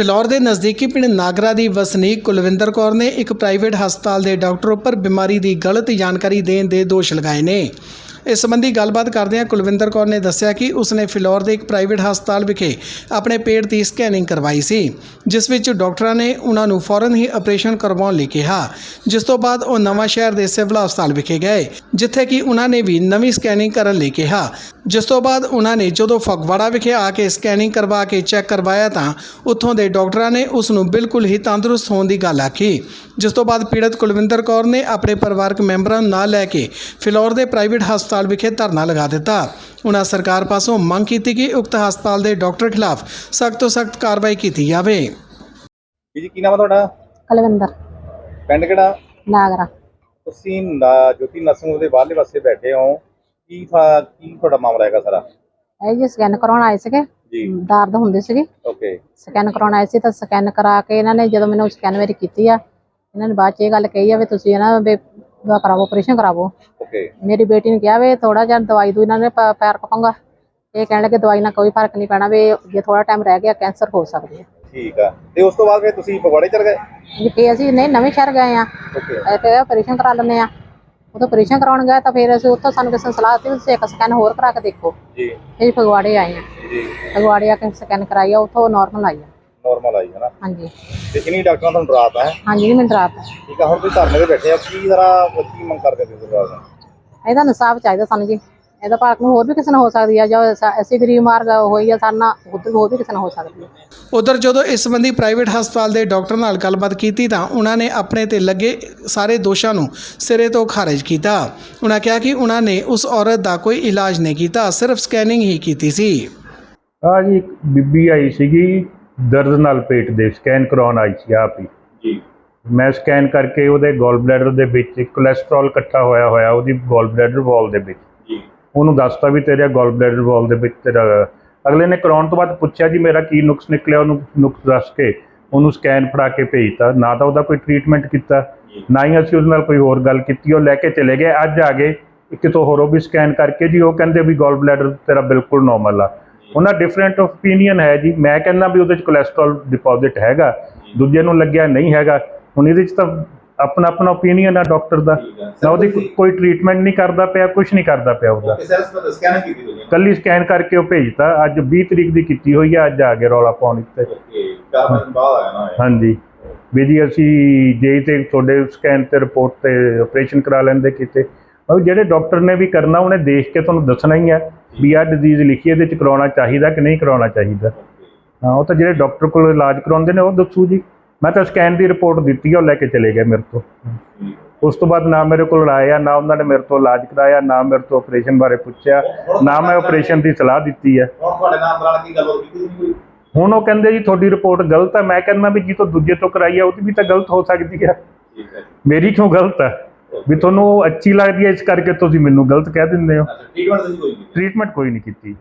ਫਿਲੌਰ ਦੇ ਨਜ਼ਦੀਕੀ ਪਿੰਡ ਨਾਗਰਾ ਦੀ ਵਸਨੀਕ ਕੁਲਵਿੰਦਰ ਕੌਰ ਨੇ ਇੱਕ ਪ੍ਰਾਈਵੇਟ ਹਸਪਤਾਲ ਦੇ ਡਾਕਟਰ ਉੱਪਰ ਬਿਮਾਰੀ ਦੀ ਗਲਤ ਜਾਣਕਾਰੀ ਦੇਣ ਦੇ ਦੋਸ਼ ਲਗਾਏ ਨੇ। ਇਸ ਸੰਬੰਧੀ ਗੱਲਬਾਤ ਕਰਦਿਆਂ ਕੁਲਵਿੰਦਰ ਕੌਰ ਨੇ ਦੱਸਿਆ ਕਿ ਉਸਨੇ ਫਿਲੌਰ ਦੇ ਇੱਕ ਪ੍ਰਾਈਵੇਟ ਹਸਪਤਾਲ ਵਿਖੇ ਆਪਣੇ ਪੇਟ ਦੀ ਸਕੈਨਿੰਗ ਕਰਵਾਈ ਸੀ, ਜਿਸ ਵਿੱਚ ਡਾਕਟਰਾਂ ਨੇ ਉਹਨਾਂ ਨੂੰ ਫੌਰਨ ਹੀ ਆਪਰੇਸ਼ਨ ਕਰਵਾਉਣ ਲਈ ਕਿਹਾ, ਜਿਸ ਤੋਂ ਬਾਅਦ ਉਹ ਨਵਾਂ ਸ਼ਹਿਰ ਦੇ ਸਿਵਲ ਹਸਪਤਾਲ ਵਿਖੇ ਗਏ, ਜਿੱਥੇ ਕਿ ਉਹਨਾਂ ਨੇ ਵੀ ਨਵੀਂ ਸਕੈਨਿੰਗ ਕਰਨ ਲਈ ਕਿਹਾ। ਜਿਸ ਤੋਂ ਬਾਅਦ ਉਹਨਾਂ ਨੇ ਜਦੋਂ ਫਗਵਾੜਾ ਵਿਖੇ ਆ ਕੇ ਸਕੈਨਿੰਗ ਕਰਵਾ ਕੇ ਚੈੱਕ ਕਰਵਾਇਆ ਤਾਂ ਉੱਥੋਂ ਦੇ ਡਾਕਟਰਾਂ ਨੇ ਉਸ ਨੂੰ ਬਿਲਕੁਲ ਹੀ ਤੰਦਰੁਸਤ ਹੋਣ ਦੀ ਗੱਲ ਆਖੀ। ਜਿਸ ਤੋਂ ਬਾਅਦ ਪੀੜਤ ਕੁਲਵਿੰਦਰ ਕੌਰ ਨੇ ਆਪਣੇ ਪਰਿਵਾਰਕ ਮੈਂਬਰਾਂ ਨੂੰ ਨਾਲ ਲੈ ਕੇ ਫਿਲੌਰ ਦੇ ਪ੍ਰਾਈਵੇਟ ਹਸਪਤਾਲ ਵਿਖੇ ਧਰਨਾ ਲਗਾ ਦਿੱਤਾ। ਉਹਨਾਂ ਸਰਕਾਰ ਪਾਸੋਂ ਮੰਗ ਕੀਤੀ ਕਿ ਉਕਤ ਹਸਪਤਾਲ ਦੇ ਡਾਕਟਰ ਖਿਲਾਫ ਸਖਤ ਤੋਂ ਸਖਤ ਕਾਰਵਾਈ ਕੀਤੀ ਜਾਵੇ। ਜੀ ਕੀ ਨਾਮ ਹੈ ਤੁਹਾਡਾ? ਕੁਲਵਿੰਦਰ। ਪਿੰਡ ਕਿਹੜਾ? ਨਾਗਰਾ। ਤੁਸੀਂ ਨਾ- ਜੋਤੀ ਨਰਸਿੰਗ ਦੇ ਬਾਹਰਲੇ ਪਾਸੇ ਬੈਠੇ ਹੋ। ਕੀ ਕੀ ਤੁਹਾਡਾ ਮਾਮਲਾ ਹੈਗਾ ਸਾਰਾ? ਇਹ ਜੀ ਸਕੈਨ ਕਰਾਉਣ ਆਏ ਸੀਗੇ। ਜੀ। ਦਰਦ ਹੁੰਦੀ ਸੀਗੀ। ਓਕੇ ਸਕੈਨ ਕਰਾਉਣ ਆਏ ਸੀ ਤਾਂ ਸਕੈਨ ਕਰਾ ਕੇ ਇਹਨਾਂ ਨੇ ਜਦੋਂ ਮੈਨੂੰ ਸਕੈਨ ਮੇਰੀ ਕੀਤੀ ਆ ਇਹਨਾਂ ਨੇ ਬਾਅਦ ਚ ਇਹ ਗੱਲ ਕਹੀ ਆ ਵੀ ਤੁਸੀਂ ਨਾ ਵੀ ਦਾ ਕਰਾਵੋ ਆਪਰੇਸ਼ਨ ਕਰਾਵੋ। ਓਕੇ ਮੇਰੀ ਬੇਟੀ ਨੇ ਕਿਹਾ ਵੀ ਥੋੜਾ ਜਿਹਾ ਦਵਾਈ ਦੂ ਇਹਨਾਂ ਨੇ ਪ- ਪੈਰ ਕਪਾਂਗਾ ਇਹ ਕਹਿਣ ਲੱਗੇ ਦਵਾਈ ਨਾਲ ਕੋਈ ਫ਼ਰਕ ਨਹੀਂ ਪੈਣਾ ਵੀ ਜੇ ਥੋੜਾ ਟਾਈਮ ਰਹਿ ਗਿਆ ਕੈਂਸਰ ਹੋ ਸਕਦੀ ਹੈ ਠੀਕ ਆ। ਤੇ ਉਸ ਤੋਂ ਬਾਅਦ ਫਿਰ ਤੁਸੀਂ ਫਗਵਾੜੇ ਚਲ ਗਏ? ਜੀ ਫੇਰ ਅਸੀਂ ਨਹੀਂ ਨਵੇਂ ਸ਼ਹਿਰ ਗਏ ਆ। ਓਕੇ ਤੇ ਆਪਰੇਸ਼ਨ ਕਰਾ ਲੈਂਦੇ ਆ। ਉਦੋਂ ਆਪਰੇਸ਼ਨ ਕਰਾਉਣ ਗਏ ਤਾਂ ਫਿਰ ਅਸੀਂ ਉੱਥੋਂ ਸਾਨੂੰ ਕਿਸੇ ਨੇ ਸਲਾਹ ਦਿੱਤੀ ਵੀ ਤੁਸੀਂ ਇੱਕ ਸਕੈਨ ਹੋਰ ਕਰਾ ਕੇ ਦੇਖੋ। ਜੀ। ਇਹ ਫਗਵਾੜੇ ਆਏ ਆ। ਜੀ। ਫਗਵਾੜੇ ਆ ਕੇ ਸਕੈਨ ਕਰਾਈ ਆ ਉੱਥੋਂ ਨਾਰਮਲ ਆਈ ਆ। ਨਾਰਮਲ ਆਈ ਹੈ ਨਾ ਹਾਂਜੀ। ਤੇ ਕਿੰਨੀ ਡਾਕਟਰਾਂ ਤੁਹਾਨੂੰ ਡਰਾਤਾ ਹੈ? ਹਾਂਜੀ ਜੀ ਮੈਨੂੰ ਰਾਤ ਠੀਕ ਆ ਹੁਣ ਤੁਸੀਂ ਧਰਨੇ ਤੇ ਬੈਠੇ ਆ ਕੀ ਜ਼ਰਾ ਕੀ ਮੰਗ ਕਰਦੇ ਹੋ ਸਰਕਾਰ ਤੋਂ ਇਹਦਾ ਇਨਸਾਫ ਚਾਹੀਦਾ ਸਾਨੂੰ ਜੀ। ਇਹਦਾ ਭਾਰਤ ਨੂੰ ਹੋਰ ਵੀ ਕਿਸੇ ਨਾਲ ਹੋ ਸਕਦੀ ਆ ਜੋ ਸ- ਅਸੀਂ ਗਰੀਬ ਮਾਰਗ ਹੋਈ ਆ ਸਾਡਾ ਉਧਰ ਹੋਰ ਵੀ ਕਿਸੇ ਨਾਲ ਹੋ ਸਕਦੀ ਹੈ ਉਧਰ ਜਦੋਂ ਇਸ ਸੰਬੰਧੀ ਪ੍ਰਾਈਵੇਟ ਹਸਪਤਾਲ ਦੇ ਡਾਕਟਰ ਨਾਲ ਗੱਲਬਾਤ ਕੀਤੀ ਤਾਂ ਉਹਨਾਂ ਨੇ ਆਪਣੇ ਤੇ ਲੱਗੇ ਸਾਰੇ ਦੋਸ਼ਾਂ ਨੂੰ ਸਿਰੇ ਤੋਂ ਖਾਰਜ ਕੀਤਾ। ਉਹਨਾਂ ਕਿਹਾ ਕਿ ਉਹਨਾਂ ਨੇ ਉਸ ਔਰਤ ਦਾ ਕੋਈ ਇਲਾਜ ਨਹੀਂ ਕੀਤਾ ਸਿਰਫ ਸਕੈਨਿੰਗ ਹੀ ਕੀਤੀ ਸੀ। ਆ ਜੀ ਇੱਕ ਬੀਬੀ ਆਈ ਸੀਗੀ ਦਰਦ ਨਾਲ ਪੇਟ ਦੇ ਸਕੈਨ ਕਰਾਉਣ ਆਈ ਸੀ ਆਪ ਹੀ। ਜੀ। ਮੈਂ ਸਕੈਨ ਕਰਕੇ ਉਹਦੇ ਗੋਲ ਬਲੈਡਰ ਦੇ ਵਿੱਚ ਕੋਲੇਸਟ੍ਰੋਲ ਇਕੱਠਾ ਹੋਇਆ ਹੋਇਆ ਉਹਦੀ ਗੋਲ ਬਲੈਡਰ ਵਾਲ ਦੇ ਵਿੱਚ। ਉਹਨੂੰ ਦੱਸਤਾ ਵੀ ਤੇਰੇ ਗੋਲ ਬਲੈਡਰ ਵਾਲ ਦੇ ਵਿੱਚ ਤੇਰਾ, ਅਗਲੇ ਨੇ ਕਰਾਉਣ ਤੋਂ ਬਾਅਦ ਪੁੱਛਿਆ ਜੀ, ਮੇਰਾ ਕੀ ਨੁਕਸ ਨਿਕਲਿਆ? ਉਹਨੂੰ ਨੁਕਸ ਦੱਸ ਕੇ ਉਹਨੂੰ ਸਕੈਨ ਫੜਾ ਕੇ ਭੇਜਤਾ। ਨਾ ਤਾਂ ਉਹਦਾ ਕੋਈ ਟ੍ਰੀਟਮੈਂਟ ਕੀਤਾ, ਨਾ ਹੀ ਅਸੀਂ ਉਹਦੇ ਨਾਲ ਕੋਈ ਹੋਰ ਗੱਲ ਕੀਤੀ, ਉਹ ਲੈ ਕੇ ਚਲੇ ਗਏ। ਅੱਜ ਆ ਗਏ ਕਿਤੋਂ ਹੋਰ ਉਹ ਵੀ ਸਕੈਨ ਕਰਕੇ ਜੀ, ਉਹ ਕਹਿੰਦੇ ਵੀ ਗੋਲ ਬਲੈਡਰ ਤੇਰਾ ਬਿਲਕੁਲ ਨਾਰਮਲ ਆ। ਉਹਨਾਂ ਡਿਫਰੈਂਟ ਓਪੀਨੀਅਨ ਹੈ ਜੀ। ਮੈਂ ਕਹਿੰਦਾ ਵੀ ਉਹਦੇ ਚ ਕੋਲੇਸਟ੍ਰੋਲ ਡਿਪੋਜ਼ਿਟ ਹੈਗਾ, ਦੂਜੇ ਨੂੰ ਲੱਗਿਆ ਨਹੀਂ ਹੈਗਾ। ਹੁਣ ਇਹਦੇ ਚ ਤਾਂ ਆਪਣਾ ਆਪਣਾ ਓਪੀਨੀਅਨ ਆ ਡਾਕਟਰ ਦਾ। ਨਾ ਉਹਦੀ ਕੋ- ਕੋਈ ਟ੍ਰੀਟਮੈਂਟ ਨਹੀਂ ਕਰਦਾ ਪਿਆ ਕੁਝ ਨਹੀਂ ਕਰਦਾ ਪਿਆ ਉਹਦਾ। ਸਰ ਸਕੈਨ ਕੀਤੀ ਤੁਸੀਂ ਕੱਲੀ ਸਕੈਨ ਕਰਕੇ ਉਹ ਭੇਜਤਾ। ਅੱਜ 20 ਤਰੀਕ ਦੀ ਕੀਤੀ ਹੋਈ ਆ ਅੱਜ ਆ ਕੇ ਰੌਲਾ ਪਾਉਣ ਤੇ ਓਕੇ ਆਇਆ ਨਾ ਹਾਂਜੀ। ਵੀ ਜੀ ਅਸੀਂ ਜੇ ਤੇ ਤੁਹਾਡੇ ਸਕੈਨ ਤੇ ਰਿਪੋਰਟ ਤੇ ਆਪਰੇਸ਼ਨ ਕਰਾ ਲੈਂਦੇ ਕਿਤੇ। ਉਹ ਜਿਹੜੇ ਡਾਕਟਰ ਨੇ ਵੀ ਕਰਨਾ ਉਹਨੇ ਦੇਖ ਕੇ ਤੁਹਾਨੂੰ ਦੱਸਣਾ ਹੀ ਹੈ ਵੀ ਆਹ ਡਿਜ਼ੀਜ਼ ਲਿਖੀ ਇਹਦੇ ਚ ਕਰਾਉਣਾ ਚਾਹੀਦਾ ਕਿ ਨਹੀਂ ਕਰਾਉਣਾ ਚਾਹੀਦਾ। ਹਾਂ ਉਹ ਤਾਂ ਜਿਹੜੇ ਡਾਕਟਰ ਕੋਲ ਇਲਾਜ ਕਰਾਉਂਦੇ ਨੇ ਉਹ ਦੱਸੂ ਜੀ। ਮੈਂ ਤਾਂ ਸਕੈਨ ਦੀ ਰਿਪੋਰਟ ਦਿੱਤੀ ਉਹ ਲੈ ਕੇ ਚਲੇ ਗਏ ਮੇਰੇ ਤੋਂ। ਉਸ ਤੋਂ ਬਾਅਦ ਨਾ ਮੇਰੇ ਕੋਲ ਆਇਆ ਨਾ ਉਹਨਾਂ ਨੇ ਮੇਰੇ ਤੋਂ ਇਲਾਜ ਕਰਾਇਆ ਨਾ ਮੇਰੇ ਤੋਂ ਆਪਰੇਸ਼ਨ ਬਾਰੇ ਪੁੱਛਿਆ ਨਾ ਮੈਂ ਆਪਰੇਸ਼ਨ ਦੀ ਸਲਾਹ ਦਿੱਤੀ ਹੈ ਹੁਣ ਤੁਹਾਡੇ ਨਾਲ ਅੰਦਰ ਵਾਲਾ ਕੀ ਗੱਲ ਕੀਤੀ ਤੁਸੀਂ ਕੋਈ? ਹੁਣ ਉਹ ਕਹਿੰਦੇ ਜੀ ਤੁਹਾਡੀ ਰਿਪੋਰਟ ਗਲਤ ਹੈ ਮੈਂ ਕਹਿੰਦਾ ਵੀ ਜੀ ਤੋਂ ਦੂਜੇ ਤੋਂ ਕਰਾਈ ਹੈ ਉਹਦੀ ਵੀ ਤਾਂ ਗਲਤ ਹੋ ਸਕਦੀ ਹੈ ਮੇਰੀ ਕਿਉਂ ਗਲਤ ਹੈ ਵੀ ਤੁਹਾਨੂੰ ਉਹ ਅੱਛੀ ਲੱਗਦੀ ਹੈ ਇਸ ਕਰਕੇ ਤੁਸੀਂ ਮੈਨੂੰ ਗਲਤ ਕਹਿ ਦਿੰਦੇ ਹੋ। ਟ੍ਰੀਟਮੈਂਟ ਕੋਈ ਨਹੀਂ ਕੀਤੀ।